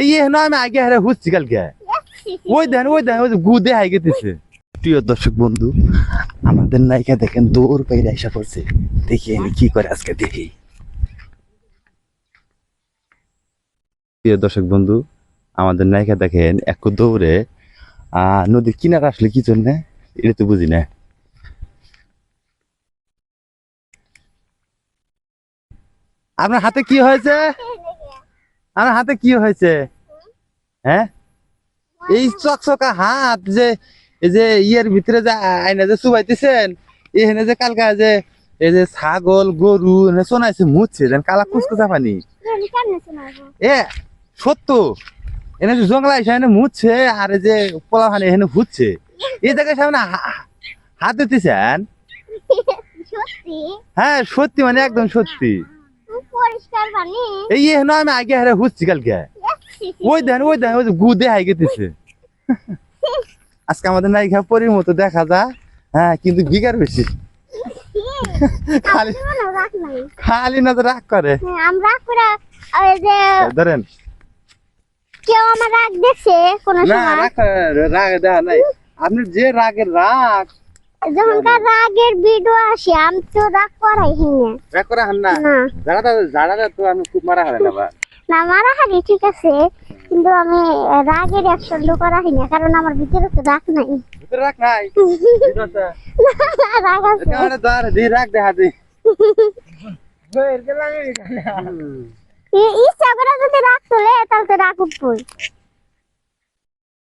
এই এ না আমি আগে হারে হুচ্ছি কালকে ওই দেন ওই দেন ওই গু দে হাই গেতেছে। প্রিয় দর্শক বন্ধু আমাদের নায়িকা দেখেন দৌড় পাইরে আইসা পড়ছে। দেখি আমি কি করে আজকে দেখি। প্রিয় দর্শক বন্ধু আমাদের নায়িকা দেখেন এক দৌড়ে আহ নদীর কিনারে আসলে কি জন্য? এটা তো বুঝি না। আপনার হাতে কি হয়েছে? আমার হাতে কি হয়েছে? হ্যাঁ? এই চকচকা হাত যে এই যে ইয়ের ভিতরে যে আইনা যে চুবাইতেছেন এখানে যে কালকা যে এই যে ছাগল গরু শোনাইছে মুছছে যেন কালা কুচকুচা পানি। এ সত্য। এনে যে জঙ্গলা এসে এনে মুছছে আর এই যে পোলা পানি এখানে হুচ্ছে। এই জায়গায় সামনে হাত দিতেছেন হ্যাঁ সত্যি মানে একদম সত্যি। এই এখানে আমি আগে হারে হুচ্ছি কালকে ওই দেন ওই দেন ওই যে গু দেহাই গেতেছে। আজকে আমাদের নায়িকা পরির মতো দেখা যায় হ্যাঁ কিন্তু বিঘার বেশি। খালি খালি না তো রাগ করে। হ্যাঁ, আমরা করে ওই যে ধরেন। কেউ আমার রাগ দেখছে কোনো না রাগ রাগ দেখা নাই। আপনি যে রাগের রাগ যখনকার রাগের ভিডিও আসে আমি তো রাগ করাই হিনে রাগ করে হান না? তো আমি খুব মারা হারে না বা। না মারা হারি ঠিক আছে কিন্তু আমি রাগের অ্যাকশন তো করা হিনে কারণ আমার ভিতরে তো রাগ নাই। ভিতরে রাগ নাই? রাগ আছে। দি রাগ দেখা দি। ইচ্ছা করে যদি রাগ তোলে তাহলে তো রাগ উঠবই।